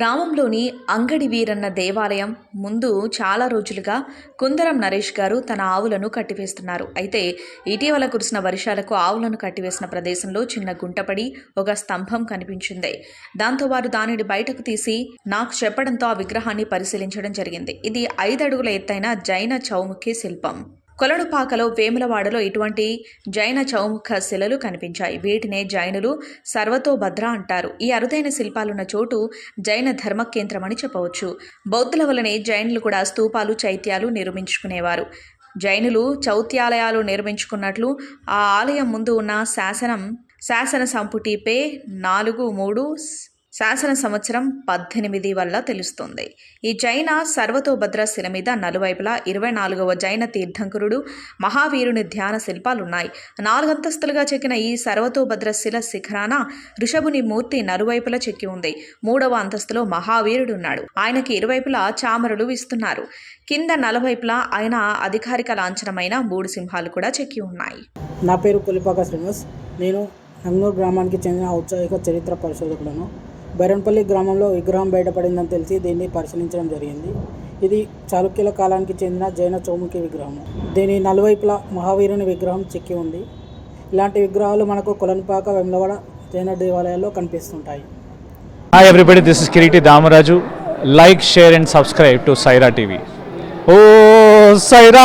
గ్రామంలోని అంగడి వీరన్న దేవాలయం ముందు చాలా రోజులుగా కుందరం నరేష్ గారు తన ఆవులను కట్టివేస్తున్నారు. అయితే ఇటీవల కురిసిన వర్షాలకు ఆవులను కట్టివేసిన ప్రదేశంలో చిన్న గుంటపడి ఒక స్తంభం కనిపించింది. దాంతో వారు దానిని బయటకు తీసి నాకు చెప్పడంతో ఆ విగ్రహాన్ని పరిశీలించడం జరిగింది. ఇది ఐదడుగుల ఎత్తైన జైన చౌముఖి శిల్పం. కొలనుపాకలో వేములవాడలో ఇటువంటి జైన చౌముఖ శిలలు కనిపించాయి. వీటినే జైనులు సర్వతోభద్ర అంటారు. ఈ అరుదైన శిల్పాలున్న చోటు జైన ధర్మ కేంద్రం అని చెప్పవచ్చు. బౌద్ధుల వలనే జైనులు కూడా స్తూపాలు చైత్యాలు నిర్మించుకునేవారు. జైనులు చౌత్యాలయాలు నిర్మించుకున్నట్లు ఆ ఆలయం ముందు ఉన్న శాసనం శాసన సంపుటి పే నాలుగు మూడు శాసన సంవత్సరం పద్దెనిమిది వల్ల తెలుస్తుంది. ఈ జైన సర్వతోభద్ర శిల మీద నలువైపులా ఇరవై నాలుగవ జైన తీర్థంకరుడు మహావీరుని ధ్యాన శిల్పాలున్నాయి. నాలుగంతస్తులుగా చెక్కిన ఈ సర్వతోభద్ర శిల శిఖరాన ఋషభుని మూర్తి నలువైపులా చెక్కి ఉంది. మూడవ అంతస్తులో మహావీరుడు ఉన్నాడు ఆయనకి ఇరువైపులా చామరులు ఇస్తున్నారు కింద నలువైపులా ఆయన అధికారిక లాంఛనమైన మూడు సింహాలు కూడా చెక్కి ఉన్నాయి. నా పేరు కొలిపాక శ్రీనివాస్. నేను నంగూరు గ్రామానికి చెందిన ఔత్సాహిక చరిత్ర పరిశోధకులను బైరన్పల్లి గ్రామంలో విగ్రహం బయటపడిందని తెలిసి దీన్ని పరిశీలించడం జరిగింది. ఇది చాళుక్యుల కాలానికి చెందిన జైన చౌముఖి విగ్రహం. దీని నలువైపులా మహావీరుని విగ్రహం చెక్కి ఉంది. ఇలాంటి విగ్రహాలు మనకు కొలన్పాక వెమ్లవాడ జైన దేవాలయాల్లో కనిపిస్తుంటాయి. Hi everybody this is Kireeti Damaraju like share and subscribe to Saira TV oh Sye Raa